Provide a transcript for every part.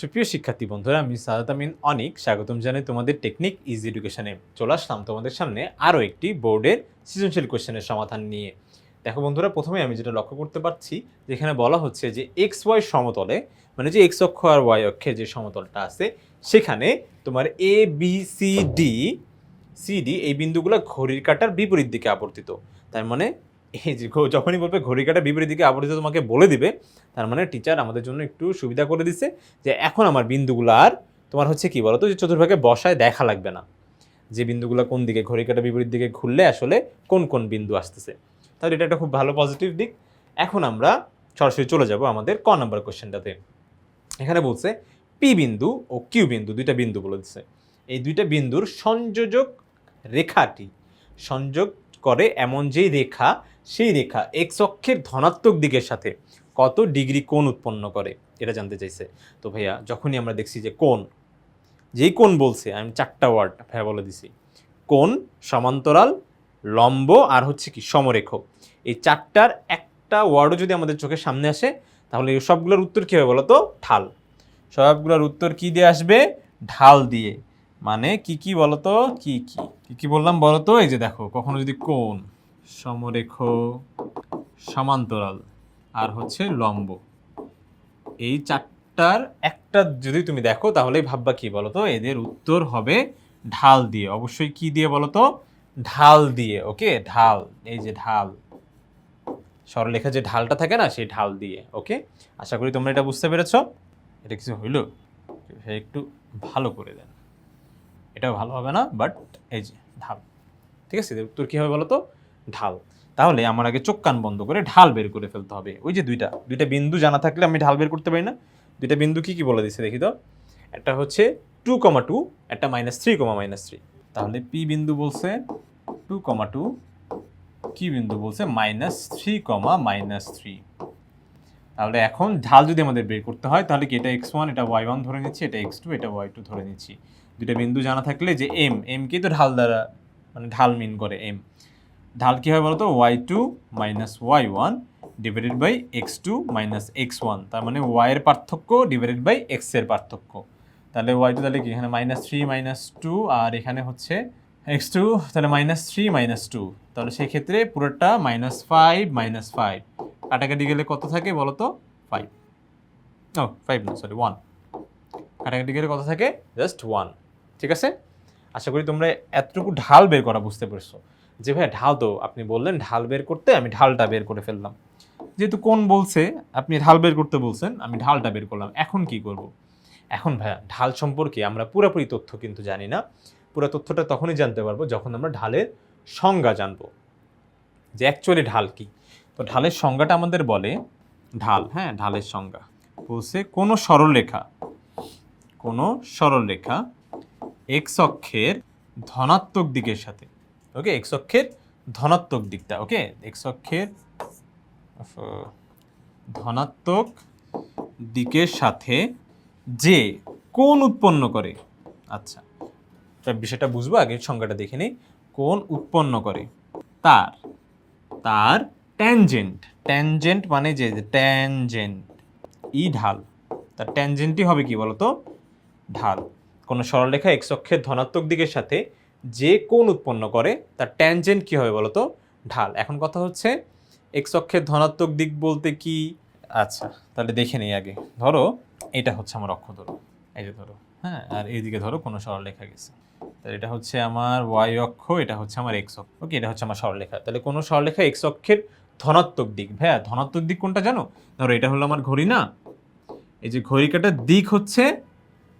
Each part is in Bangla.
সুপ্রিয় শিক্ষার্থী বন্ধুরা, আমি সাদাত আমিন অনিক। স্বাগতম জানাই তোমাদের টেকনিক ইজি এডুকেশনে চলে আসলাম তোমাদের সামনে আরও একটি বোর্ডের সৃজনশীল কোশ্চেনের সমাধান নিয়ে। দেখো বন্ধুরা প্রথমে আমি যেটা লক্ষ্য করতে পারছি, যেখানে বলা হচ্ছে যে এক্স ওয়াই সমতলে মানে যে এক্স অক্ষ আর ওয়াই অক্ষের যে সমতলটা আছে, সেখানে তোমার A B C D C D এই বিন্দুগুলো ঘড়ির কাটার বিপরীত দিকে আবর্তিত। তার মানে এই যে যখনই বলবে ঘড়ির কাঁটার বিপরীত দিকে আবর্তিত তোমাকে বলে দিবে, তার মানে টিচার আমাদের জন্য একটু সুবিধা করে দিচ্ছে যে এখন আমার বিন্দুগুলো আর তোমার হচ্ছে কি বলতো, যে চতুর্ভাগে বসায় দেখা লাগবে না। যে বিন্দুগুলো কোন দিকে ঘড়ি কাটা বিপরীত দিকে ঘুরলে আসলে কোন কোন বিন্দু আসতেছে। তাহলে এটা একটা খুব ভালো পজিটিভ দিক। এখন আমরা সরাসরি চলে যাব আমাদের ক নাম্বার কোশ্চেনটাতে এখানে বলছে পি বিন্দু ও কিউ বিন্দু দুইটা বিন্দু বলে দিচ্ছে এই দুইটা বিন্দুর সংযোজক রেখাটি, সংযোগ করে এমন যেই রেখা সেই রেখা এক্স অক্ষের ধনাত্মক দিকের সাথে কত ডিগ্রি কোণ উৎপন্ন করে, এটা জানতে চাইছে। তো ভাইয়া, যখনই আমরা দেখছি যে কোণ, যেই কোণ বলছে, আমি চারটা ওয়ার্ড ভাইয়া বলে দিছি। কোণ সমান্তরাল, লম্ব আর হচ্ছে কি সমরেখ। এই চারটার একটা ওয়ার্ডও যদি আমাদের চোখের সামনে আসে, তাহলে এই সবগুলোর উত্তর কী হবে বলো তো ঢাল। সবগুলোর উত্তর কি দিয়ে আসবে? ঢাল দিয়ে। মানে কি কি বলতো? কি কি? কি কি বললাম বলতো? এই যে দেখো, কখনো যদি কোণ সমরেখ সমান্তরাল আর হচ্ছে লম্ব। এই চারটার একটা যদি তুমি দেখো, তাহলেই ভাববা কি বলতো? এদের উত্তর হবে ঢাল দিয়ে। অবশ্যই কি দিয়ে বলতো? ঢাল দিয়ে, ওকে? ঢাল, এই যে ঢাল। সরলেখা যে ঢালটা থাকে না, সেই ঢাল দিয়ে, ওকে? আশা করি তোমরা এটা বুঝতে পেরেছ। এটা কিছু হইল। একটু ভালো করে দেন। এটাও ভালো হবে না, বাট এই যে ঢাল। ঠিক আছে? উত্তর কী হবে বলো তো ঢাল। তাহলে আমার আগে চোখ কান বন্ধ করে ঢাল বের করে ফেলতে হবে। ওই যে দুইটা দুইটা বিন্দু জানা থাকলে আমি ঢাল বের করতে পারি না। দুইটা বিন্দু কি কি বলে দিচ্ছে দেখি তো? একটা হচ্ছে টু কমা টু, একটা minus three comma minus three. তাহলে পি বিন্দু বলছে টু কমা টু, কি বিন্দু বলছে? Minus three comma minus three. তাহলে এখন ঢাল যদি আমাদের বের করতে হয়, তাহলে কি এটা এক্স ওয়ান, এটা ওয়াই ওয়ান ধরে নিচ্ছি, এটা এক্স টু, এটা ওয়াই টু ধরে নিচ্ছি। দুইটা বিন্দু জানা থাকলে যে এম এম কে তো ঢাল দ্বারা মানে ঢাল মিন করে এম। ঢাল কী হয় বলতো? Y two minus Y one divided by X two minus X one তার মানে ওয়াইয়ের পার্থক্য ডিভাইডেড বাই এক্সের পার্থক্য। তাহলে ওয়াই টু তাহলে কি? এখানে মাইনাস থ্রি মাইনাস টু আর এখানে হচ্ছে এক্স টু তাহলে মাইনাস থ্রি মাইনাস টু তাহলে সেক্ষেত্রে পুরোটা মাইনাস ফাইভ মাইনাস ফাইভ কাটাকাটি গেলে কত থাকে বলো তো ফাইভ ও ফাইভ না সরি ওয়ান কাটাকাটি গেলে কত থাকে? জাস্ট ওয়ান ঠিক আছে? আশা করি তোমরা এতটুকু ঢাল বের করা বুঝতে পারছ। যে ভাই ঢাল তো আপনি বললেন, ঢাল বের করতে আমি ঢালটা বের করে ফেললাম। যেহেতু কোন বলছে, আপনি ঢাল বের করতে বলছেন, আমি ঢালটা বের করলাম। এখন কি করব? এখন ভাইয়া, ঢাল সম্পর্কে আমরা পুরোপুরি তথ্য কিন্তু জানি না। পুরো তথ্যটা তখনই জানতে পারব যখন আমরা ঢালের সংজ্ঞা জানব। যে অ্যাকচুয়ালি ঢাল কি? তো ঢালের সংজ্ঞাটা আমাদের বলে ঢাল হ্যাঁ ঢালের সংজ্ঞা। বলছে কোনো সরলরেখা কোনো সরলরেখা এক্স অক্ষের ধনাত্মক দিকের সাথে ওকে এক্স অক্ষের ধনাত্মক দিকটা ওকে এক্স অক্ষের ধনাত্মক দিকের সাথে যে কোন উৎপন্ন করে আচ্ছা বিষয়টা বুঝব আগে সংজ্ঞাটা দেখে নিই কোন উৎপন্ন করে, তার তার ট্যানজেন্ট ট্যানজেন্ট মানে যে ট্যানজেন্ট ই ঢাল তার ট্যানজেন্টই হবে কি বলতো? ঢাল, কোনো সরলরেখা এক্স অক্ষের ধনাত্মক দিকের সাথে যে কোণ উৎপন্ন করে, তার ট্যানজেন্ট কী হবে বলতো? ঢাল। এখন কথা হচ্ছে এক্স অক্ষের ধনাত্মক দিক বলতে কি? আচ্ছা তাহলে দেখে নেই আগে। ধরো, এটা হচ্ছে আমার অক্ষ ধরো। এই যে ধরো হ্যাঁ? আর এইদিকে ধরো, কোনো সরলরেখা গেছে। তাহলে এটা হচ্ছে আমার ওয়াই অক্ষ, এটা হচ্ছে আমার এক্স অক্ষ। ওকে, এটা হচ্ছে আমার সরলরেখা। তাহলে কোনো সরলরেখা এক্স অক্ষের ধনাত্মক দিক। ভাইয়া, ধনাত্মক দিক কোনটা জানো? ধরো, এটা হলো আমার ঘড়ি, না? এই যে ঘড়ি কাটার দিক হচ্ছে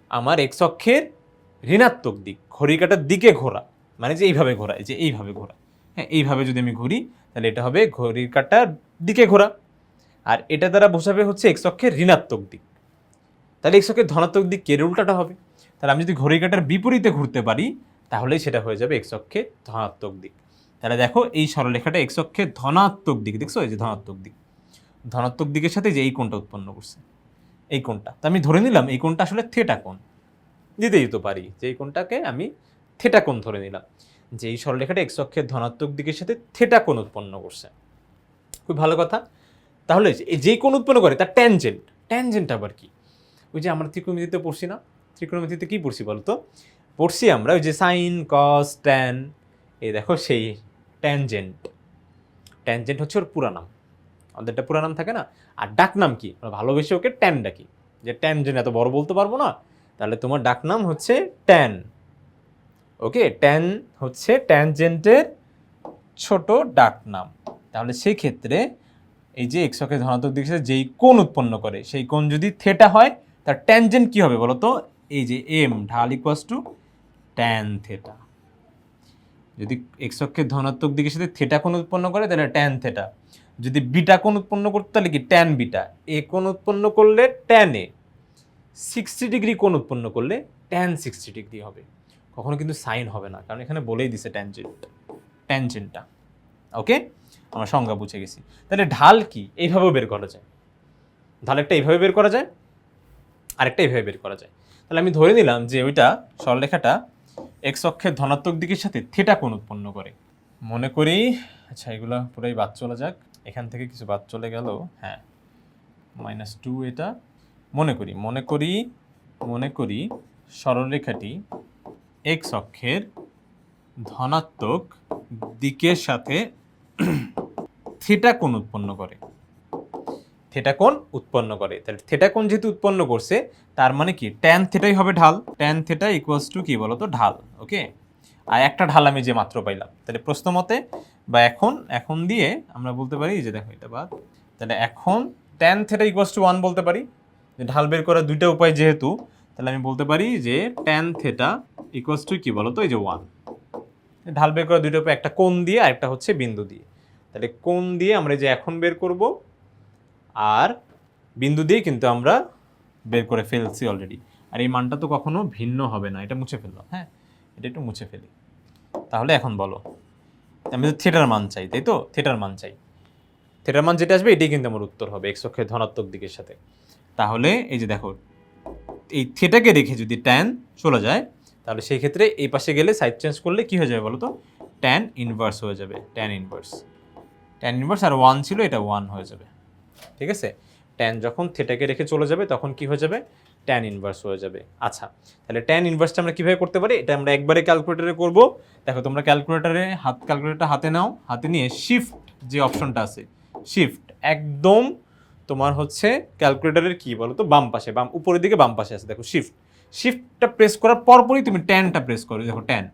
আমার এক্স অক্ষের ঋণাত্মক দিক ঘড়ি কাটার দিকে ঘোরা মানে যে এইভাবে ঘোরা যে এইভাবে ঘোরা। হ্যাঁ এইভাবে যদি আমি ঘুরি, তাহলে এটা হবে ঘড়ির কাটার দিকে ঘোরা। আর এটা দ্বারা বোঝাবে হচ্ছে এক্স অক্ষের ঋণাত্মক দিক। তাহলে এক্স অক্ষের ধনাত্মক দিক কের উল্টাটা হবে? তাহলে আমি যদি ঘড়ি কাটার বিপরীতে ঘুরতে পারি, তাহলেই সেটা হয়ে যাবে এক্স অক্ষের ধনাত্মক দিক। তাহলে দেখো, এই সরলরেখাটা এক্স অক্ষের ধনাত্মক দিক, দেখছ? এই যে ধনাত্মক দিক। ধনাত্মক দিকের সাথে যে এই কোণটা উৎপন্ন করছে, এই কোণটা। তো আমি ধরে নিলাম, এই কোণটা আসলে থেটা কোণ। দিতেই দিতে পারি। যে এই কোণটাকে আমি থেটা কোণ ধরে নিলাম। যে এই সরলরেখাটা এক্স অক্ষের ধনাত্মক দিকের সাথে থেটা কোণ উৎপন্ন করছে। খুব ভালো কথা। তাহলে যে কোণ উৎপন্ন করে, তার ট্যানজেন্ট ট্যানজেন্ট আবার কি? ওই যে আমরা ত্রিকোণমিতিতে পড়ছি না? ত্রিকোণমিতিতে কি পড়ছি বলতো? পড়ছি আমরা ওই যে সাইন কস ট্যান এই দেখো সেই ট্যানজেন্ট ট্যানজেন্ট হচ্ছে ওর পুরা নাম। আমাদের একটা পুরা নাম থাকে না? আর ডাক নাম কি? ভালোবেসে ওকে ট্যান ডাকি। যে ট্যানজেন্ট এত বড় বলতে পারব না। তাহলে তোমার ডাক নাম হচ্ছে ট্যান ওকে ট্যান হচ্ছে ট্যানজেন্টের ছোট ডাক নাম। তাহলে সেই ক্ষেত্রে এই যে এক্স অক্ষের ধনাত্মক দিক যেই কোণ উৎপন্ন করে, সেই কোণ যদি থেটা হয়, তার ট্যানজেন্ট কি হবে বলো তো এই যে এম ঢাল ইকুয়াস টু ট্যান থেটা যদি এক্স ধনাত্মক দিকের সাথে থেটা কোণ উৎপন্ন করে, তাহলে ট্যান থেটা যদি বিটা কোণ উৎপন্ন করতে, তাহলে কি ট্যান বিটা এ কোণ উৎপন্ন করলে ট্যান এ সিক্সটি ডিগ্রি কোণ উৎপন্ন করলে ট্যান সিক্সটি ডিগ্রি হবে। কখনো কিন্তু সাইন হবে না, কারণ এখানে বলেই দিছে ট্যানজেন্ট ট্যানজেন্টটা ওকে আমরা সংজ্ঞা বুঝে গেছি। তাহলে ঢাল কি? এইভাবেও বের করা যায়। ঢাল একটা এইভাবে বের করা যায়, আরেকটা এইভাবে বের করা যায়। তাহলে আমি ধরে নিলাম যে ওইটা সরলরেখাটা এক্স অক্ষের ধনাত্মক দিকের সাথে থেটা কোণ উৎপন্ন করে। মনে করি আচ্ছা এগুলো পুরাই বাদ চলে যাক। এখান থেকে কিছু বাদ চলে গেল। হ্যাঁ মাইনাস টু এটা। মনে করি মনে করি মনে করি সরলরেখাটি এক্স অক্ষের ধনাত্মক দিকের সাথে থিটা কোণ উৎপন্ন করে। থিটা কোণ উৎপন্ন করে। তাহলে থিটা কোণ যেহেতু উৎপন্ন করছে, তার মানে কি? ট্যান থিটাই হবে ঢাল। ট্যান থিটা ইকুয়ালস টু কি বলতো? ঢাল ওকে আর একটা ঢাল আমি যে মাত্র পাইলাম। তাহলে প্রশ্ন মতে বা এখন এখন দিয়ে আমরা বলতে পারি যে দেখো এটা বাদ। তাহলে এখন tan theta equals to one বলতে পারি। ঢাল বের করার দুইটা উপায় যেহেতু, তাহলে আমি বলতে পারি যে ট্যান থিটা ইকুয়ালস টু কি বলতো? এই যে ওয়ান ঢাল বের করার দুইটা উপায়, একটা কোণ দিয়ে আর একটা হচ্ছে বিন্দু দিয়ে। তাহলে কোণ দিয়ে আমরা যে এখন বের করব, আর বিন্দু দিয়ে কিন্তু আমরা বের করে ফেলছি অলরেডি আর এই মানটা তো কখনো ভিন্ন হবে না, এটা মুছে ফেললাম হ্যাঁ? এটা একটু মুছে ফেলি। তাহলে এখন বলো, আমি তো থিয়েটার মান চাই, তাই তো? থিয়েটার মান চাই। থিয়েটার মান যেটা আসবে, এটাই কিন্তু আমার উত্তর হবে এক্স অক্ষের ধনাত্মক দিকের সাথে। তাহলে এই যে দেখো, এই থিয়েটাকে রেখে যদি ট্যান চলে যায়, তাহলে সেই ক্ষেত্রে এই পাশে গেলে সাইড চেঞ্জ করলে কি হয়ে যাবে বলো তো ট্যান ইনভার্স হয়ে যাবে ট্যান ইনভার্স ট্যান ইনভার্স আর ওয়ান ছিল, এটা ওয়ান হয়ে যাবে। ঠিক আছে? ট্যান যখন থেটাকে রেখে চলে যাবে, তখন কি হয়ে যাবে? ট্যান ইনভার্স হয়ে যাবে। আচ্ছা তাহলে ট্যান ইনভার্সটা আমরা কীভাবে করতে পারি? এটা আমরা একবারে ক্যালকুলেটারে করব। দেখো, তোমরা ক্যালকুলেটারে হাত ক্যালকুলেটার হাতে নাও, হাতে নিয়ে শিফট যে অপশনটা আছে শিফট একদম তোমার হচ্ছে ক্যালকুলেটারের কি বলো তো বাম পাশে, বাম, উপরের দিকে বাম পাশে আছে, দেখো শিফট শিফটটা প্রেস করার পরপরই তুমি ট্যানটা প্রেস করো, দেখো ট্যান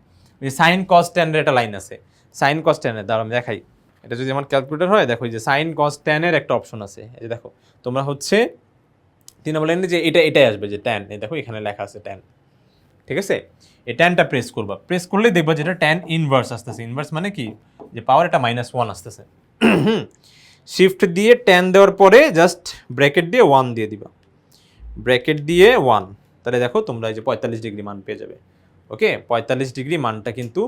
সাইন কস ট্যানের একটা লাইন আছে। সাইন কস ট্যানের দাঁড়া আমি দেখাই। এটা যদি আমার ক্যালকুলেটার হয়, দেখো যে সাইন কস ট্যানের একটা অপশন আছে। এই যে দেখো, তোমরা হচ্ছে তিন নম্বর লাইনে যে এটা, এটাই আসবে, যে ট্যান এই দেখো, এখানে লেখা আছে ট্যান ঠিক আছে? এই ট্যানটা প্রেস করবা। প্রেস করলেই দেখবা যেটা ট্যান ইনভার্স আসতেছে। ইনভার্স মানে কি? যে পাওয়ার এটা মাইনাস ওয়ান আসতেছে। শিফট দিয়ে ট্যান দেওয়ার পরে জাস্ট ব্র্যাকেট দিয়ে ওয়ান দিয়ে দিবা। ব্র্যাকেট দিয়ে ওয়ান তাহলে দেখো তোমরা এই যে পঁয়তাল্লিশ ডিগ্রি মান পেয়ে যাবে। ওকে পঁয়তাল্লিশ ডিগ্রি মানটা কিন্তু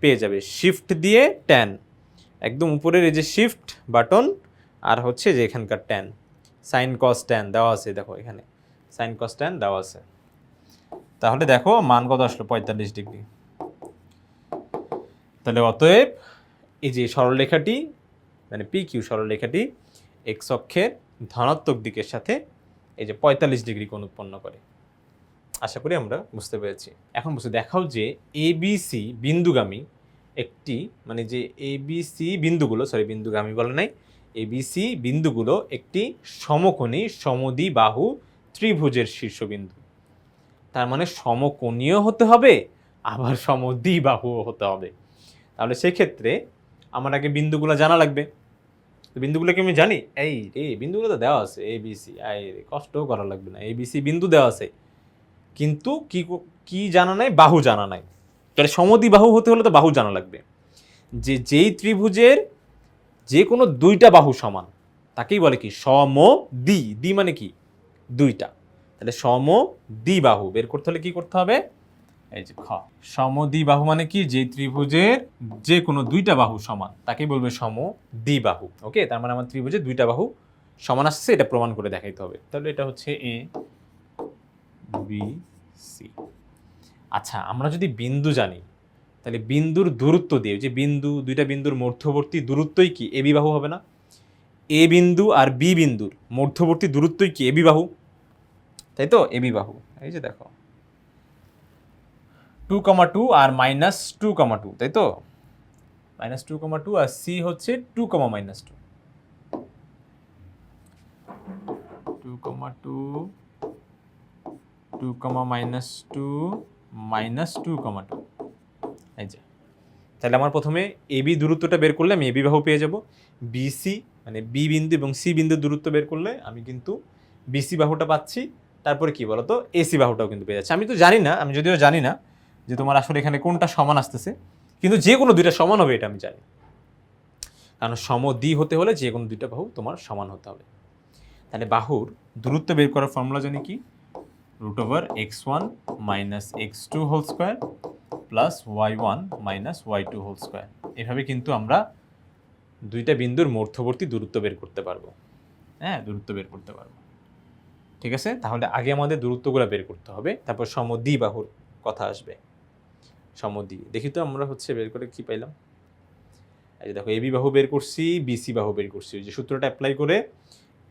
পেয়ে যাবে। শিফট দিয়ে ট্যান একদম উপরের এই যে শিফট বাটন আর হচ্ছে যে এখানকার ট্যান সাইন কস ট্যান দেওয়া আছে, দেখো এখানে। সাইন কস ট্যান দেওয়া আছে। তাহলে দেখো মান কত আসলো? পঁয়তাল্লিশ ডিগ্রি তাহলে অতএব এই যে সরলরেখাটি মানে পি কিউ সরলরেখাটি এক্স অক্ষের ধনাত্মক দিকের সাথে এই যে পঁয়তাল্লিশ ডিগ্রি কোণ উৎপন্ন করে। আশা করি আমরা বুঝতে পেরেছি। এখন বুঝতে দেখাও যে এবিসি বিন্দুগামী একটি মানে যে এবিসি বিন্দুগুলো সরি বিন্দুগামী বলে নাই এবিসি বিন্দুগুলো একটি সমকোণী সমদ্বিবাহু ত্রিভুজের শীর্ষবিন্দু তার মানে সমকোণীয় হতে হবে, আবার সমদ্বিবাহুও হতে হবে। তাহলে সেক্ষেত্রে আমার আগে বিন্দুগুলো জানা লাগবে। তো বিন্দুগুলোকে আমি জানি? এই রে, বিন্দুগুলো তো দেওয়া আছে এ বি সি আই রে, কষ্টও করা লাগবে না। এ বি সি বিন্দু দেওয়া আছে। কিন্তু কি কো- কি জানা নাই? বাহু জানা নাই। তাহলে সমদি বাহু হতে হলে তো বাহু জানা লাগবে। যে যেই ত্রিভুজের যে কোনো দুইটা বাহু সমান, তাকেই বলে কি? সম দি দি মানে কি? দুইটা। তাহলে সম দ্বিবাহু বের করতে হলে কি করতে হবে? এই যে খ। সমদ্বিবাহু মানে কি? যে ত্রিভুজের যে কোনো দুইটা বাহু সমান। তাকেই বলবে সম দ্বিবাহু ওকে তার মানে আমার ত্রিভুজের দুইটা বাহু সমান আসছে, এটা প্রমাণ করে দেখাইতে হবে। তাহলে এটা হচ্ছে এ বি সি আচ্ছা আমরা যদি বিন্দু জানি, তাহলে বিন্দুর দূরত্ব দিয়ে যে বিন্দু, দুইটা বিন্দুর মধ্যবর্তী দূরত্বই কি? এ বিবাহু হবে না। এ বিন্দু আর বি বিন্দুর মধ্যবর্তী দূরত্বই কি? এ বিবাহু তাই তো? এবি বাহু। এই যে দেখো। টু কমা টু আর মাইনাস টু কমা টু তাই তো? মাইনাস টু কমা টু আর সি হচ্ছে two comma minus two two comma two two comma minus two minus two comma two এই যে। তাহলে আমার প্রথমে এবি দূরত্বটা বের করলে আমি এবি বাহু পেয়ে যাব। বিসি মানে বি বিন্দু এবং সি বিন্দুর দূরত্ব বের করলে আমি কিন্তু বিসি বাহুটা পাচ্ছি। তারপরে কি বলতো? এসি বাহুটাও কিন্তু পেয়ে যাচ্ছে। আমি তো জানি না, আমি যদিও জানি না যে তোমার আসলে এখানে কোনটা সমান আসতেছে। কিন্তু যে কোনো দুইটা সমান হবে এটা আমি জানি। কারণ সম দ্বি হতে হলে যে কোনো দুইটা বাহু তোমার সমান হতে হবে। তাহলে বাহুর দূরত্ব বের করার ফর্মুলা জানি কি? Root over X one minus X two whole square plus Y one minus Y two whole square এভাবে কিন্তু আমরা দুইটা বিন্দুর মধ্যবর্তী দূরত্ব বের করতে পারব। হ্যাঁ দূরত্ব বের করতে পারব। ঠিক আছে? তাহলে আগে আমাদের দূরত্বগুলো বের করতে হবে। তারপর সম সমদ্বি বাহুর কথা আসবে। সমদ্বি দেখি তো আমরা হচ্ছে বের করে কি পাইলাম? এই দেখো এবি বাহু বের করছি বিসি বাহু বের করছি। ওই যে সূত্রটা অ্যাপ্লাই করে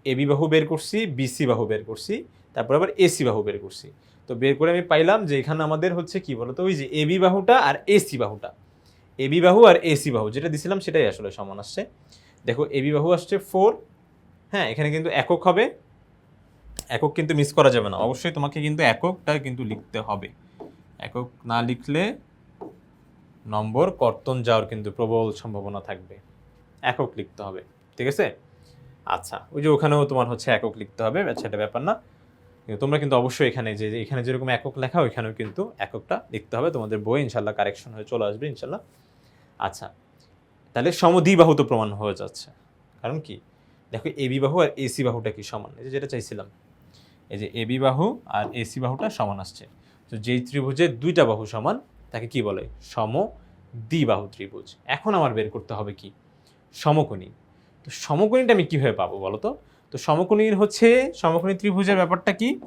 এবি বাহু বের করছি বিসি বাহু বের করছি, তারপর আবার এসি বাহু বের করছি। তো বের করে আমি পাইলাম যে এখানে আমাদের হচ্ছে কি বলতো? ওই যে এবি বাহুটা আর এসি বাহুটা। এবি বাহু আর এসি বাহু, যেটা দিছিলাম সেটাই আসলে সমান আসছে। দেখো এবি বাহু আসছে ফোর হ্যাঁ এখানে কিন্তু একক হবে। একক কিন্তু মিস করা যাবে না। অবশ্যই তোমাকে কিন্তু এককটা কিন্তু লিখতে হবে। একক না লিখলে নম্বর, কর্তন যাওয়ার কিন্তু প্রবল সম্ভাবনা থাকবে। একক লিখতে হবে, ঠিক আছে? আচ্ছা ওই যে ওখানেও তোমার হচ্ছে একক লিখতে হবে সেটা ব্যাপার না। কিন্তু তোমরা কিন্তু অবশ্যই এখানে যে এখানে যেরকম একক লেখা, ওইখানেও কিন্তু এককটা লিখতে হবে। তোমাদের বই ইনশাল্লাহ কারেকশন হয়ে চলে আসবে ইনশাল্লাহ আচ্ছা তাহলে সমদ্বিবাহু তো প্রমাণ হয়ে যাচ্ছে। কারণ কি? দেখো এবি বাহু আর এসি বাহুটা কি সমান? এই যে যেটা চাইছিলাম। এই যে এবি বাহু আর এসি বাহুটা সমান আসছে। তো যেই ত্রিভুজের দুইটা বাহু সমান তাকে কি বলে? সম দ্বিবাহু ত্রিভুজ। এখন আমার বের করতে হবে কি? সমকোণী। তো সমকোণীটা আমি কীভাবে পাবো বলো তো? তো সমকোণীর হচ্ছে, সমকোণী ত্রিভুজের ব্যাপারটা কি?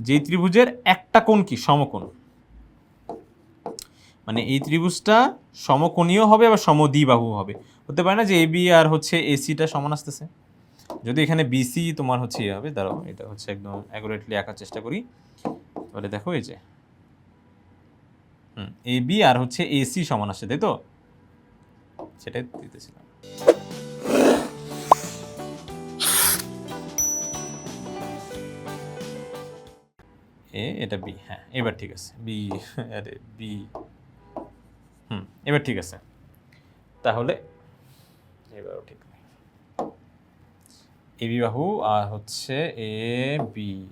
যেই ত্রিভুজের একটা কোণ কি? সমকোণ। মানে এই ত্রিভুজটা সমকোণীয় হবে আবার সমদ্বিবাহু হবে। হতে পারে না যে এবি আর হচ্ছে এসিটা সমান আসতেছে। যদি এখানে বিসি তোমার হচ্ছে ইয়ে হবে, দাঁড়াও, এটা হচ্ছে একদম অ্যাকুরেটলি আঁকার চেষ্টা করি। তাহলে দেখো এই যে এ বি আর হচ্ছে এসি সমান আসছে, তাই তো? সেটাই দিতেছিলাম। এ এটা বি হ্যাঁ এবার ঠিক আছে। বি আরে বি হুম, এবার ঠিক আছে। তাহলে এবারও ঠিক নেই। এ বি বাহু আর হচ্ছে এ বি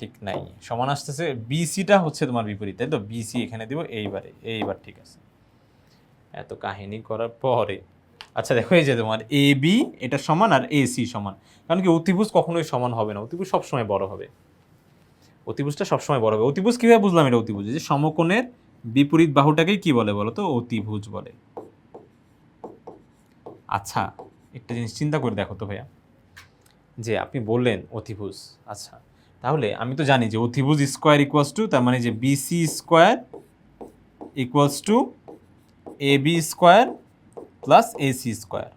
ঠিক নাই। সমান আসতেছে বিসিটা হচ্ছে তোমার বিপরীত, তাই তো? বিসি এখানে দিব, এইবারে, এইবার ঠিক আছে। এত কাহিনী করার পরে আচ্ছা দেখো, এই যে তোমার এ বি এটা সমান আর এ সি সমান। কারণ কি, অতিভুজ কখনোই সমান হবে না, অতিভুজ সবসময় বড় হবে। অতিভুজটা সবসময় বড় হবে। অতিভুজ কীভাবে বুঝলাম এটা অতিভুজ? যে সমকোণের বিপরীত বাহুটাকেই কি বলে বলো তো? অতিভুজ বলে। আচ্ছা একটা জিনিস চিন্তা করে দেখো তো ভাইয়া। যে আপনি বললেন অতিভুজ আচ্ছা। তাহলে আমি তো জানি যে অতিভুজ স্কোয়ার ইকুয়ালস টু তার মানে যে BC square equals two A B square plus AC square.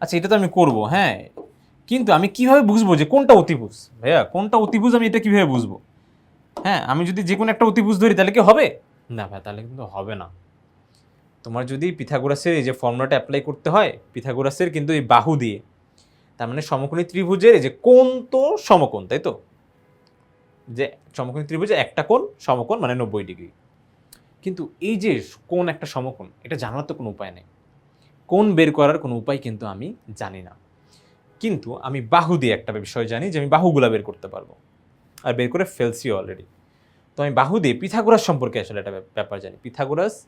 আচ্ছা এটা তো আমি করব হ্যাঁ। কিন্তু আমি কীভাবে বুঝব যে কোনটা অতিভুজ? ভাইয়া, কোনটা অতিভুজ আমি এটা কীভাবে বুঝব? হ্যাঁ আমি যদি যে কোনো একটা অতিভুজ ধরি, তাহলে কি হবে? না ভাই, তাহলে কিন্তু হবে না। তোমার যদি পিথাগোরাসের এই যে ফর্মুলাটা অ্যাপ্লাই করতে হয়, পিথাগোরাসের কিন্তু এই বাহু দিয়ে তার মানে সমকোণী ত্রিভুজের এই যে কোণ তো সমকোণ, তাই তো? যে সমকোণী ত্রিভুজে একটা কোণ, সমকোণ মানে নব্বই ডিগ্রি। কিন্তু এই যে কোণ একটা সমকোণ, এটা জানার তো কোনো উপায় নেই। কোণ বের করার কোনো উপায় কিন্তু আমি জানি না। কিন্তু আমি বাহু দিয়ে একটা বিষয় জানি যে আমি বাহুগুলা বের করতে পারব। আর বের করে ফেলছি অলরেডি তো আমি বাহু দিয়ে পিথাগোরাস সম্পর্কে আসলে একটা ব্যাপার জানি। পিথাগোরাস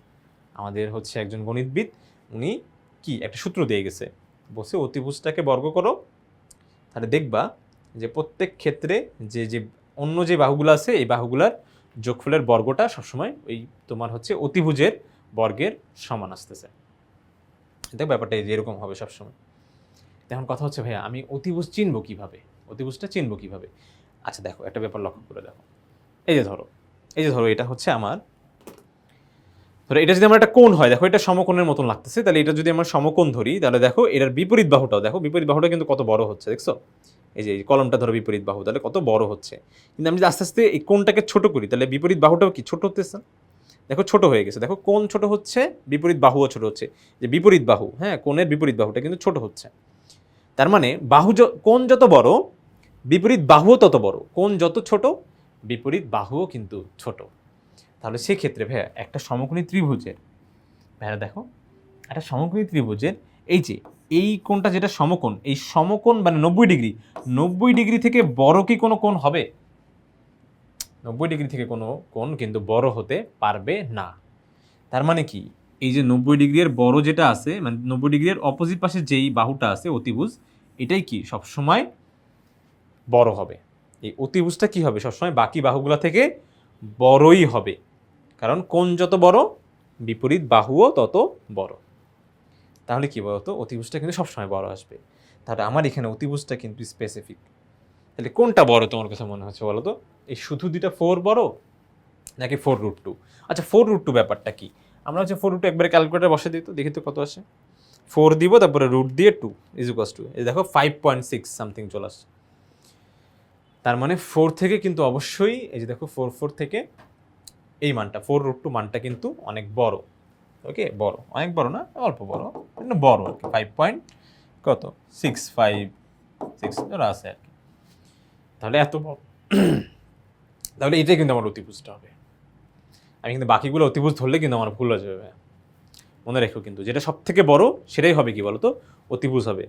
আমাদের হচ্ছে একজন গণিতবিদ, উনি কি একটা সূত্র দিয়ে গেছে। বসে অতিভুজটাকে বর্গ করো। তাহলে দেখবা যে প্রত্যেক ক্ষেত্রে যে যে অন্য যে বাহুগুলো আছে, এই বাহুগুলার যোগফলের বর্গটা সবসময় ওই তোমার হচ্ছে অতিভুজের বর্গের সমান আসতেছে। দেখ ব্যাপারটা এরকম হবে সবসময়। এখন কথা হচ্ছে, ভাইয়া, আমি অতিভুজ চিনব কীভাবে? অতিভুজটা চিনবো কীভাবে? আচ্ছা দেখো, একটা ব্যাপার লক্ষ্য করে দেখো। এই যে ধরো, এই যে ধরো, এটা হচ্ছে আমার ধরো, এটা যদি আমার একটা কোণ হয়, দেখো, এটা সমকোণের মতন লাগতেছে, তাহলে এটা যদি আমরা সমকোণ ধরি, তাহলে দেখো, এটার বিপরীত বাহুটাও, দেখো, বিপরীত বাহুটা কিন্তু কত বড় হচ্ছে, দেখছ? এই যে কলমটা ধরো বিপরীত বাহু, তাহলে কত বড় হচ্ছে? কিন্তু আমি যদি আস্তে আস্তে এই কোণটাকে ছোট করি, তাহলে বিপরীত বাহুটাও কি, ছোট হতেছে? দেখো, ছোট হয়ে গেছে, দেখো, কোণ ছোট হচ্ছে, বিপরীত বাহুও ছোট হচ্ছে, যে বিপরীত বাহু হ্যাঁ কোণের বিপরীত বাহুটা কিন্তু ছোট হচ্ছে। তার মানে বাহু কোণ যত বড়, বিপরীত বাহুও তত বড়, কোণ যত ছোট, বিপরীত বাহুও কিন্তু ছোট। তাহলে সেক্ষেত্রে ভাইয়া একটা সমকোণী ত্রিভুজের, ভাইয়া দেখো, একটা সমকোণী ত্রিভুজের এই যে, এই কোণটা যেটা সমকোণ, এই সমকোণ মানে নব্বই ডিগ্রি নব্বই ডিগ্রি থেকে বড় কি কোনো কোণ হবে? নব্বই ডিগ্রি থেকে কোনো কোণ কিন্তু বড় হতে পারবে না। তার মানে কি? এই যে নব্বই ডিগ্রির বড় যেটা আছে মানে নব্বই ডিগ্রির অপোজিট পাশে যেই বাহুটা আছে, অতিভুজ, এটাই কি সবসময় বড় হবে। এই অতিভুজটা কি হবে? সবসময় বাকি বাহুগুলা থেকে বড়ই হবে। কারণ কোণ যত বড়, বিপরীত বাহুও তত বড়। তাহলে কি বলতো? অতিভুজটা কিন্তু সবসময় বড় আসবে। তাহলে আমার এখানে অতিভুজটা কিন্তু স্পেসিফিক তাহলে কোনটা বড় তোমার কাছে মনে হচ্ছে বলো তো? এই শুধু দুইটা ফোর বড়, নাকি ফোর রুট টু আচ্ছা ফোর রুট টু ব্যাপারটা কি? আমরা হচ্ছে ফোর রুট টু একবারে ক্যালকুলেটার বসে দিই তো, দেখি তো কত আসে। ফোর দিব, তারপরে রুট দিয়ে টু ইজ ইকুয়াস টু এই দেখো ফাইভ পয়েন্ট সিক্স সামথিং চলে আসছে। তার মানে ফোর থেকে কিন্তু অবশ্যই, এই যে দেখো ফোর ফোর থেকে এই মানটা ফোর রুট টু মানটা কিন্তু অনেক বড়। ওকে বড়। অনেক বড় না? অল্প বড়। কিন্তু বড় আর কি। ফাইভ পয়েন্ট কত? সিক্স ফাইভ সিক্স ধরো আছে আর কি। তাহলে এত বড়। তাহলে এটাই কিন্তু আমার অতিভুজটা হবে। আমি কিন্তু বাকিগুলো অতিভুজ ধরলে কিন্তু আমার ভুল হয়ে যাবে। মনে রেখো কিন্তু, যেটা সব থেকে বড়, সেটাই হবে কি বলো তো অতিভুজ হবে।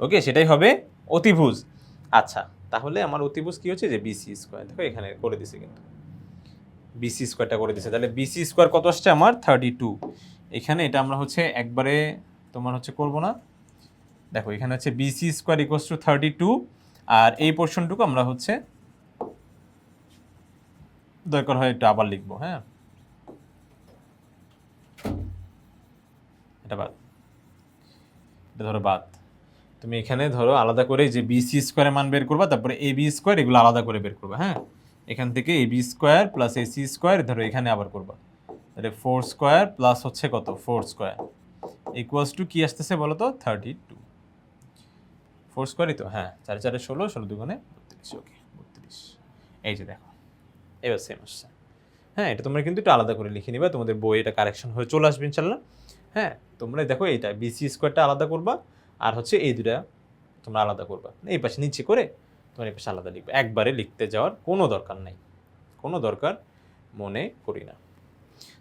ওকে সেটাই হবে অতিভুজ। আচ্ছা তাহলে আমার অতিভুজ কি হচ্ছে? যে বিসি স্কোয়ার দেখো এখানে করে দিছে কিন্তু। বিসি স্কোয়ারটা করে দিছে। তাহলে বিসি স্কোয়ার কত আসছে আমার? থার্টি টু এখানে এটা আমরা হচ্ছে একবারে তোমার হচ্ছে করব না। দেখো, এখানে হচ্ছে BC square equals two thirty two আর এই পোর্শনটুকু আমরা হচ্ছে দরকার হয় একটু আবার লিখব হ্যাঁ? এটা বাদ। এটা ধরো বাদ। তুমি এখানে ধরো আলাদা করে যে বিসি স্কোয়ারের মান বের করবা, তারপরে এ বি স্কোয়ার এগুলো আলাদা করে বের করবা হ্যাঁ? এখান থেকে A B square plus A C square ধরো এখানে আবার করবা। তাহলে ফোর স্কোয়ার প্লাস হচ্ছে কত? ফোর স্কোয়ার ইকুয়ালস টু কি আসতেছে বলো তো থার্টি টু ফোর স্কোয়ারই তো? হ্যাঁ চারে চারে ষোলো ষোলো দুগুণে বত্রিশ ওকে বত্রিশ। এই যে দেখো, এবার সেম আসছে। হ্যাঁ এটা তোমরা কিন্তু একটু আলাদা করে লিখে নিবা, তোমাদের বই এটা কারেকশন হয়ে চলে আসবে ইনশাল্লাহ। হ্যাঁ তোমরা দেখো এইটা বিসি স্কোয়ারটা আলাদা করবা, আর হচ্ছে এই দুটা তোমরা আলাদা করবা। এই পাশে নিচে করে তোমরা এই পাশে আলাদা লিখবে। একবারে লিখতে যাওয়ার কোনো দরকার নাই। কোনো দরকার মনে করি না।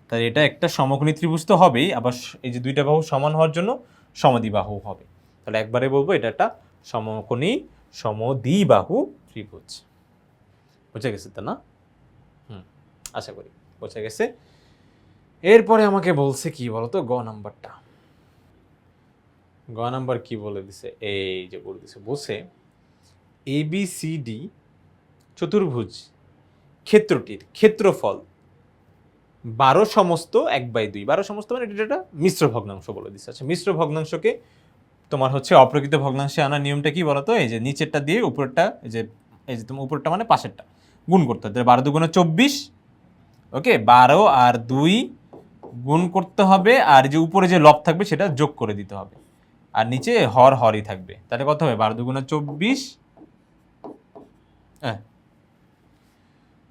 তাই এটা একটা সমকোণী ত্রিভুজ তো হবেই, আবার এই যে দুইটা বাহু সমান হওয়ার জন্য সমদ্বিবাহু হবে। তাহলে একবারে বলব এটা একটা সমকোণী সমদ্বিবাহু ত্রিভুজ। বুঝে গেছে তো না? হুম, আশা করি বোঝা গেছে। এরপরে আমাকে বলছে কি বলতো? গ নাম্বারটা। গ নাম্বার কি বলে দিছে? এই যে বলে দিছে, বলছে এ বি সি ডি চতুর্ভুজ ক্ষেত্রটির ক্ষেত্রফল বারো সমস্ত এক বাই দুই। বারো সমস্ত মানে এটা একটা মিশ্র ভগ্নাংশ বলে দিচ্ছে। আচ্ছা মিশ্র ভগ্নাংশকে তোমার হচ্ছে অপ্রকৃত ভগ্নাংশে আনার নিয়মটা কি বলতো? এই যে নিচেরটা দিয়ে উপরেরটা এই যে এই যে তোমার উপরেরটা মানে পাশেরটা গুণ করতে হবে। বারো দুগুণে চব্বিশ, ওকে, বারো আর দুই গুণ করতে হবে আর যে উপরে যে লব থাকবে সেটা যোগ করে দিতে হবে। আর নিচে হর হরই থাকবে। তাহলে কত হবে? বারো দুগুণে চব্বিশ হ্যাঁ।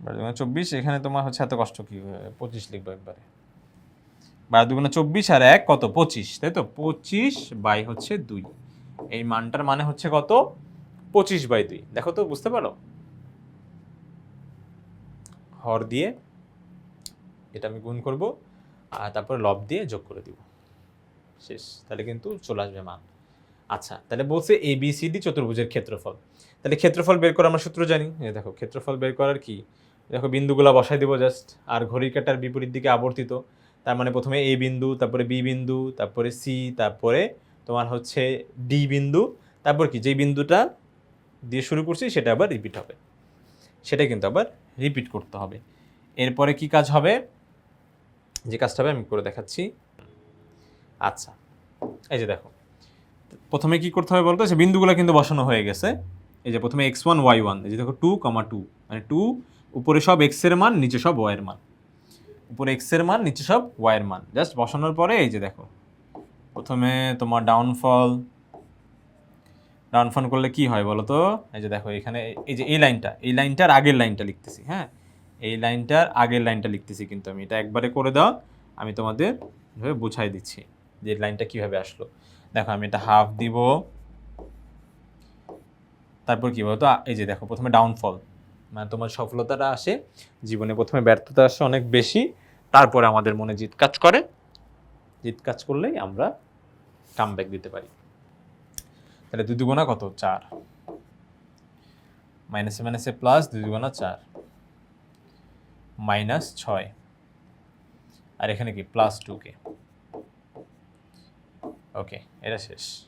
বারো চব্বিশ, এখানে তোমার হচ্ছে এত কষ্ট কি? পঁচিশ লিখব একবারে। বারো দুগুণে চব্বিশ আর এক কত? পঁচিশ, তাই তো? পঁচিশ বাই হচ্ছে দুই। এই মানটার মানে হচ্ছে কত? পঁচিশ বাই দুই। দেখো তো, বুঝতে পারো? হর দিয়ে এটা আমি গুণ করব, আর তারপরে লব দিয়ে যোগ করে দিব। শেষ। তাহলে কিন্তু চলে আসবে মান। আচ্ছা তাহলে বলছে এ বি সি ডি চতুর্ভুজের ক্ষেত্রফল। তাহলে ক্ষেত্রফল বের করার আমরা সূত্র জানি। এই দেখো, ক্ষেত্রফল বের করার কি? দেখো, বিন্দুগুলা বসাই দিব জাস্ট আর ঘড়ির কাটার বিপরীত দিকে আবর্তিত। তার মানে প্রথমে এ বিন্দু, তারপরে বি বিন্দু, তারপরে সি তারপরে তোমার হচ্ছে ডি বিন্দু। তারপর কি? যেই বিন্দুটা দিয়ে শুরু করছি, সেটা আবার রিপিট হবে। সেটা কিন্তু আবার রিপিট করতে হবে। এরপরে কি কাজ হবে? যে কাজটা হবে, আমি করে দেখাচ্ছি। আচ্ছা এই যে দেখো, প্রথমে কি করতে হবে বলতো? সে বিন্দুগুলো কিন্তু বসানো হয়ে গেছে। এই যে প্রথমে এক্স ওয়ান ওয়াই ওয়ান এই যে দেখো টু কমা টু মানে টু উপরে সব এক্সের মান, নিচে সব ওয়াইয়ের মান। উপরে এক্সের মান, নিচে সব ওয়াই এর মান। জাস্ট বসানোর পরে এই যে দেখো, প্রথমে তোমার ডাউনফল ডাউন ফোন করলে কি হয় বলো তো এই যে দেখো এখানে, এই যে এই লাইনটা, এই লাইনটার আগের লাইনটা লিখতেছি হ্যাঁ? এই লাইনটার আগের লাইনটা লিখতেছি কিন্তু আমি, এটা একবারে করে দাও, আমি তোমাদের বুঝাই দিচ্ছি যে লাইনটা কীভাবে আসলো। দেখো আমি এটা হাফ দিব তারপর কি বলতো? এই যে দেখো, প্রথমে ডাউনফল মানে তোমার সফলতাটা আসে, জীবনে প্রথমে ব্যর্থতা আসে অনেক বেশি, তারপরে আমাদের মনে জিত কাজ করে। জিত কাজ করলেই আমরা কাম দিতে পারি। তাহলে দুই দুগুণা কত? চার। মাইনাসে মাইনাসে প্লাস দুই দুগুণা চার। মাইনাস ছয়। আর এখানে কি? প্লাস টু কে। ওকে এটা শেষ।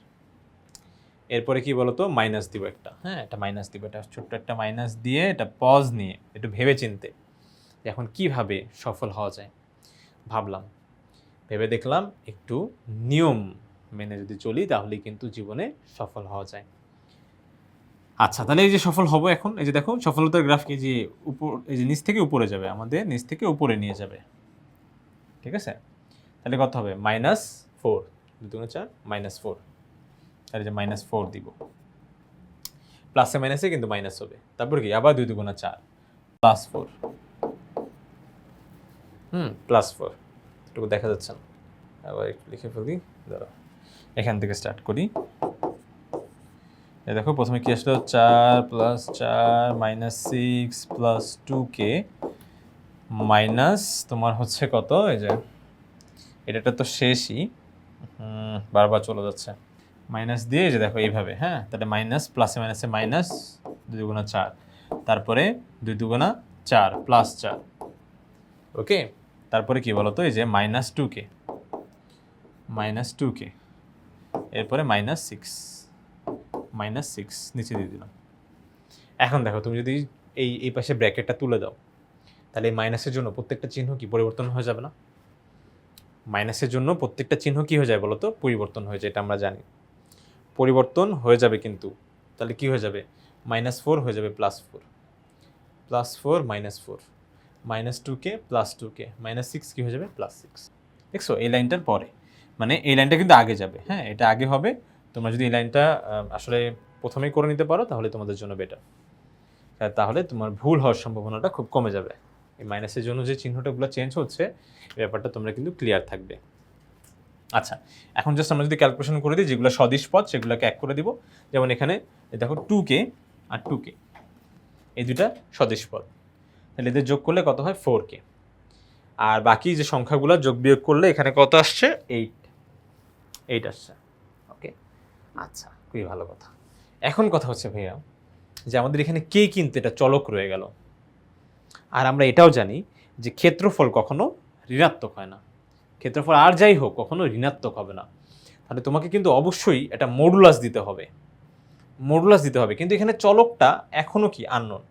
এরপরে কি বলতো? মাইনাস দিব একটা। হ্যাঁ একটা মাইনাস দিব। এটা ছোট্ট একটা মাইনাস দিয়ে এটা পজ নিয়ে একটু ভেবে চিনতে এখন কীভাবে সফল হওয়া যায়। ভাবলাম, ভেবে দেখলাম একটু নিয়ম মেনে যদি চলি তাহলে কিন্তু জীবনে সফল হওয়া যায়। আচ্ছা তাহলে এই যে সফল হব এখন, এই যে দেখো, সফলতার গ্রাফ কি? যে উপর, এই যে নিচ থেকে উপরে যাবে, আমাদের নিচ থেকে উপরে নিয়ে যাবে। ঠিক আছে? তাহলে কত হবে? মাইনাস ফোর দুগুণে চার মাইনাস ফোর তাহলে যে মাইনাস ফোর দিব। প্লাসে মাইনাসে কিন্তু মাইনাস হবে। তারপর কি? আবার দুই দুগুণা চার। প্লাস ফোর হুম প্লাস ফোর এটুকু দেখা যাচ্ছে না। আবার একটু লিখে ফেলি, দাঁড়াও। এখান থেকে স্টার্ট করি। দেখো, প্রথমে কি আসলো? চার প্লাস চার minus six plus two K minus তোমার হচ্ছে কত? এই যে এটা তো শেষই। বারবার চলে যাচ্ছে। মাইনাস দিয়ে যে দেখো এইভাবে হ্যাঁ? তাহলে মাইনাস প্লাসে মাইনাসে মাইনাস দুই দুগুণা চার। তারপরে দুই দুগুণা চার প্লাস চার। ওকে তারপরে কি বলতো এই যে minus two K. Minus two K. এরপরে মাইনাস সিক্স মাইনাস সিক্স নিচে দিয়ে দিলাম। এখন দেখো, তুমি যদি এই এই পাশে ব্র্যাকেটটা তুলে দাও, তাহলে এই মাইনাসের জন্য প্রত্যেকটা চিহ্ন কি পরিবর্তন হয়ে যাবে না? মাইনাসের জন্য প্রত্যেকটা চিহ্ন কি হয়ে যায় বলো তো? পরিবর্তন হয়ে যায়, এটা আমরা জানি। পরিবর্তন হয়ে যাবে কিন্তু। তাহলে কি হয়ে যাবে? মাইনাস ফোর হয়ে যাবে plus four plus four minus four minus two K plus two K. Minus six কী হয়ে যাবে? প্লাস সিক্স দেখছ, এই লাইনটার পরে। মানে এই লাইনটা কিন্তু আগে যাবে। হ্যাঁ এটা আগে হবে। তোমরা যদি এই লাইনটা আসলে প্রথমেই করে নিতে পারো, তাহলে তোমাদের জন্য বেটার তাহলে তোমার ভুল হওয়ার সম্ভাবনাটা খুব কমে যাবে। এই মাইনাসের জন্য যে চিহ্নটাগুলো চেঞ্জ হচ্ছে ব্যাপারটা তোমরা কিন্তু ক্লিয়ার থাকবে। আচ্ছা এখন জাস্ট আমরা যদি ক্যালকুলেশন করে দিই, যেগুলো সদিশ পদ, সেগুলোকে এক করে দিব। যেমন এখানে দেখো টু কে আর টু কে এই দুটা সদিশ পদ। তাহলে এদের যোগ করলে কত হয়? ফোর কে আর বাকি যে সংখ্যাগুলো যোগ বিয়োগ করলে এখানে কত আসছে? এইট এইট আসছে। ওকে আচ্ছা খুবই ভালো কথা। এখন কথা হচ্ছে ভাইয়া, যে আমাদের এখানে কে কিন্তু এটা চলক রয়ে গেল। আর আমরা এটাও জানি যে ক্ষেত্রফল কখনো ঋণাত্মক হয় না। ক্ষেত্রফল আর যাই হোক, কখনো ঋণাত্মক হবে না। তাহলে তোমাকে কিন্তু অবশ্যই এটা মডুলাস দিতে হবে। মডুলাস দিতে হবে। কিন্তু এখানে চলকটা এখনও কি? আননোন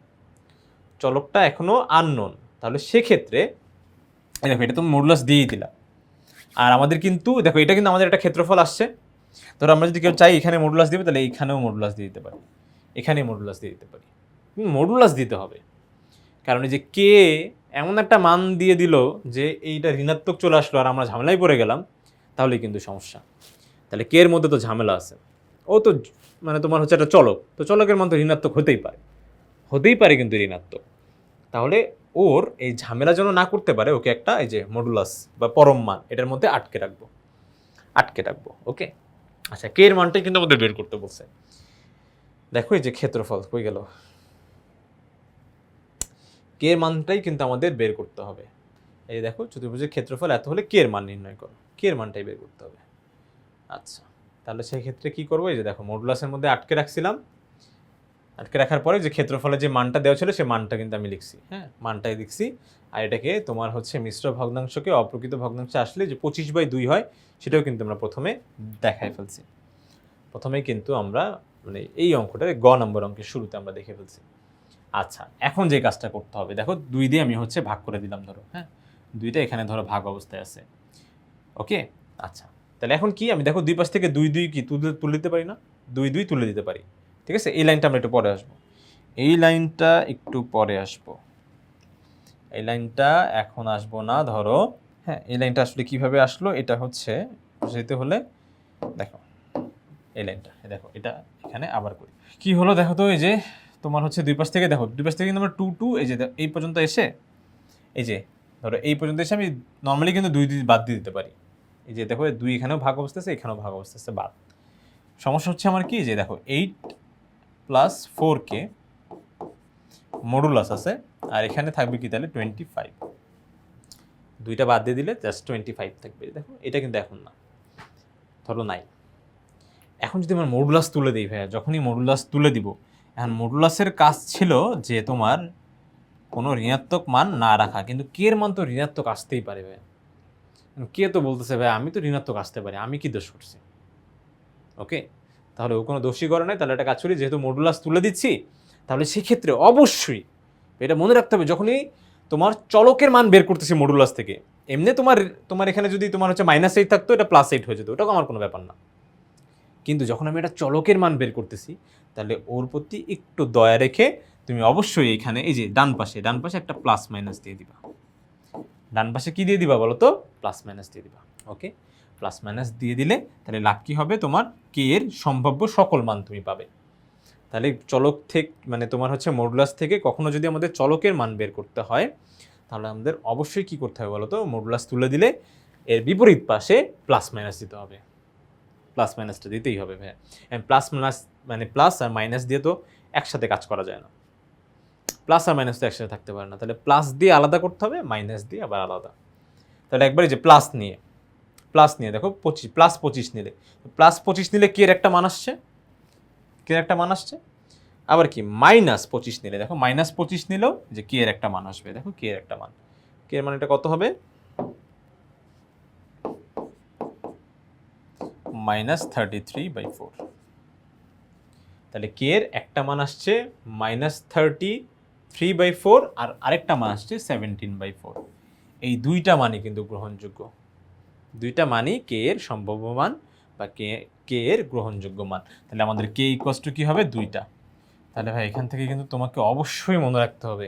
চলকটা এখনও আননোন তাহলে সেক্ষেত্রে দেখো, এটা তুমি মডুলাস দিয়েই দিলা আর আমাদের কিন্তু, দেখো, এটা কিন্তু আমাদের একটা ক্ষেত্রফল আসছে। ধরো, আমরা যদি কেউ চাই এখানে মডুলাস দিবে, তাহলে এইখানেও মডুলাস দিয়ে দিতে পারি। এখানে মডুলাস দিয়ে দিতে পারি। মডুলাস দিতে হবে। কারণ এই যে কে এমন একটা মান দিয়ে দিল যে এইটা ঋণাত্মক চলে আসলো আর আমরা ঝামেলায় পড়ে গেলাম, তাহলে কিন্তু সমস্যা। তাহলে কে এর মধ্যে তো ঝামেলা আছে? ও তো মানে তোমার হচ্ছে একটা চলক, তো চলকের মান তো ঋণাত্মক হতেই পারে। হতেই পারে কিন্তু ঋণাত্মক। তাহলে ওর এই ঝামেলা যেন না করতে পারে, ওকে একটা এই যে মডুলাস বা পরম মান, এটার মধ্যে আটকে রাখব। আটকে রাখব, ওকে? আচ্ছা কে এর মানটাই কিন্তু আমাদের বের করতে বলছে। দেখো এই যে ক্ষেত্রফল, কই গেল? কে এর মানটাই কিন্তু আমাদের বের করতে হবে। এই দেখো, চতুর্ভুজের ক্ষেত্রফল এত হলে কে এর মান নির্ণয় করো। কে এর মানটাই বের করতে হবে। আচ্ছা তাহলে সেই ক্ষেত্রে কি করব? এই যে দেখো মডুলাসের মধ্যে আটকে রাখছিলাম। আটকে রাখার পরে যে ক্ষেত্রফলে যে মানটা দেওয়া ছিল সেই মানটা কিন্তু আমি লিখছি হ্যাঁ? মানটাই লিখছি। আর এটাকে তোমার হচ্ছে মিশ্র ভগ্নাংশকে অপ্রকৃত ভগ্নাংশে আসলে যে পঁচিশ বাই দুই হয়, সেটাও কিন্তু আমরা প্রথমে দেখাই ফেলছি। প্রথমেই কিন্তু আমরা মানে এই অঙ্কটা গ নম্বর অঙ্কের শুরুতে আমরা দেখে ফেলছি। আচ্ছা এখন যে কাজটা করতে হবে, দেখো দুই দিয়ে আমি হচ্ছে ভাগ করে দিলাম ধরো হ্যাঁ? দুইটা এখানে ধরো ভাগ অবস্থায় আছে। ওকে? আচ্ছা তাহলে এখন কি আমি দেখো দুই পাশ থেকে দুই দুই কি তুলে তুলে দিতে পারি না? দুই দুই তুলে দিতে পারি। ঠিক আছে? এই লাইনটা আমরা একটু পরে আসব। এই লাইনটা একটু পরে আসব। এই লাইনটা এখন আসব না, ধরো হ্যাঁ এই লাইনটা আসলে কীভাবে আসলো? এটা হচ্ছে যেতে হলে, দেখো, এই লাইনটা দেখো, এটা এখানে আবার করি। কি হলো দেখো তো এই যে তোমার হচ্ছে দুই পাশ থেকে, দেখো, দুই পাশ থেকে কিন্তু আমরা টু টু এই যে, এই পর্যন্ত এসে, এই যে, ধরো, এই পর্যন্ত এসে আমি নর্মালি কিন্তু দুই দুই বাদ দিয়ে দিতে পারি। এই যে, দেখো, দুই এখানেও ভাগ অবস্থাছে, এখানেও ভাগ অবস্থাছে বাদ। সমস্যা হচ্ছে আমার কি যে, দেখো eight plus four K modulus আছে, আর এখানে থাকবে কি তাহলে টোয়েন্টি ফাইভ দুইটা বাদ দিয়ে দিলে জাস্ট টোয়েন্টি ফাইভ থাকবে, দেখো, এটা কিন্তু এখন না। ধরো নাই এখন যদি আমার মডুলাস তুলে দিই ভাইয়া, যখনই মডুলাস তুলে দিব এখন মডুলাসের কাজ ছিল যে তোমার কোনো ঋণাত্মক মান না রাখা। কিন্তু কে এর মান তো ঋণাত্মক আসতেই পারে ভাই? কে তো বলতেছে, ভাই, আমি তো ঋণাত্মক আসতে পারি, আমি কি দোষ করছি? ওকে? তাহলে ও কোনো দোষী করে নাই, তাহলে একটা কাজ করি, যেহেতু মডুলাস তুলে দিচ্ছি, তাহলে সেক্ষেত্রে অবশ্যই এটা মনে রাখতে হবে, যখনই তোমার চলকের মান বের করতেছি মডুলাস থেকে, এমনি তোমার তোমার এখানে যদি তোমার হচ্ছে মাইনাস এইট থাকতো, এটা প্লাস এইট হয়ে যেত, ওটাও আমার কোনো ব্যাপার না। কিন্তু যখন আমি একটা চলকের মান বের করতেছি, তাহলে ওর প্রতি একটু দয়া রেখে তুমি অবশ্যই এখানে এই যে ডান পাশে ডান পাশে একটা প্লাস মাইনাস দিয়ে দিবা। ডান পাশে কি দিয়ে দিবা বলো তো প্লাস মাইনাস দিয়ে দিবা ওকে প্লাস মাইনাস দিয়ে দিলে তাহলে লাভ কী হবে? তোমার কে এর সম্ভাব্য সকল মান তুমি পাবে। তাহলে চলক থেকে মানে তোমার হচ্ছে মডুলাস থেকে কখনো যদি আমাদের চলকের মান বের করতে হয়, তাহলে আমাদের অবশ্যই কি করতে হবে বলো তো মডুলাস তুলে দিলে এর বিপরীত পাশে প্লাস মাইনাস দিতে হবে। প্লাস মাইনাসটা দিতেই হবে ভাই প্লাস মাইনাস মানে প্লাস আর মাইনাস দিয়ে তো একসাথে কাজ করা যায় না। প্লাস আর মাইনাস তো একসাথে থাকতে পারে না। তাহলে প্লাস দিয়ে আলাদা করতে হবে মাইনাস দিয়ে আবার আলাদা। তাহলে একবারে যে প্লাস নিয়ে প্লাস নিয়ে দেখো পঁচিশ প্লাস পঁচিশ নিলে। প্লাস পঁচিশ নিলে কে এর একটা মান আসছে? কে এর একটা মান আসছে? আবার কি মাইনাস পঁচিশ নিলে। দেখো মাইনাস পঁচিশ নিলেও যে কে এর একটা মান আসবে, দেখো কে এর একটা মান। কে এর মানটা কত হবে? Minus thirty three by four তাহলে কে এর একটা মান আসছে minus thirty three by four আর আরেকটা মান আসছে সেভেন্টিন বাই ফোর এই দুইটা মানই কিন্তু গ্রহণযোগ্য। দুইটা মানই কে এর সম্ভাব্য মান বা কে কে এর গ্রহণযোগ্য মান। তাহলে আমাদের কে ইকোয়াস টু কী হবে? দুইটা। তাহলে ভাই, এখান থেকে কিন্তু তোমাকে অবশ্যই মনে রাখতে হবে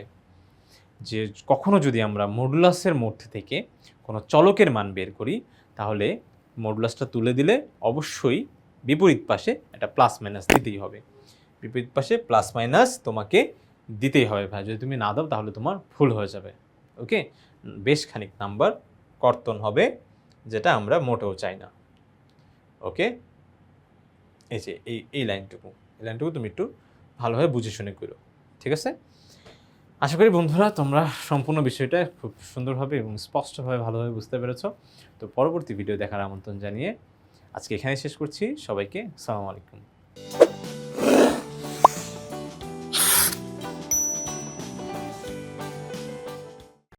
যে কখনো যদি আমরা মডুলাসের মধ্যে থেকে কোনো চলকের মান বের করি, তাহলে মডুলাসটা তুলে দিলে অবশ্যই বিপরীত পাশে একটা প্লাস মাইনাস দিতেই হবে। বিপরীত পাশে প্লাস মাইনাস তোমাকে দিতেই হবে। ভাই, যদি তুমি না দাও, তাহলে তোমার ভুল হয়ে যাবে। ওকে বেশ খানিক নাম্বার কর্তন হবে, যেটা আমরা মোটেও চাই না। ওকে এই যে, এই এই লাইনটুকু এই লাইনটুকু তুমি একটু ভালোভাবে বুঝে শুনে করো। ঠিক আছে? আশা করি বন্ধুরা, তোমরা সম্পূর্ণ বিষয়টা খুব সুন্দরভাবে এবং স্পষ্টভাবে ভালোভাবে বুঝতে পেরেছ। তো পরবর্তী ভিডিও দেখার আমন্ত্রণ জানিয়ে আজকে এখানে শেষ করছি। সবাইকে সালাম আলাইকুম।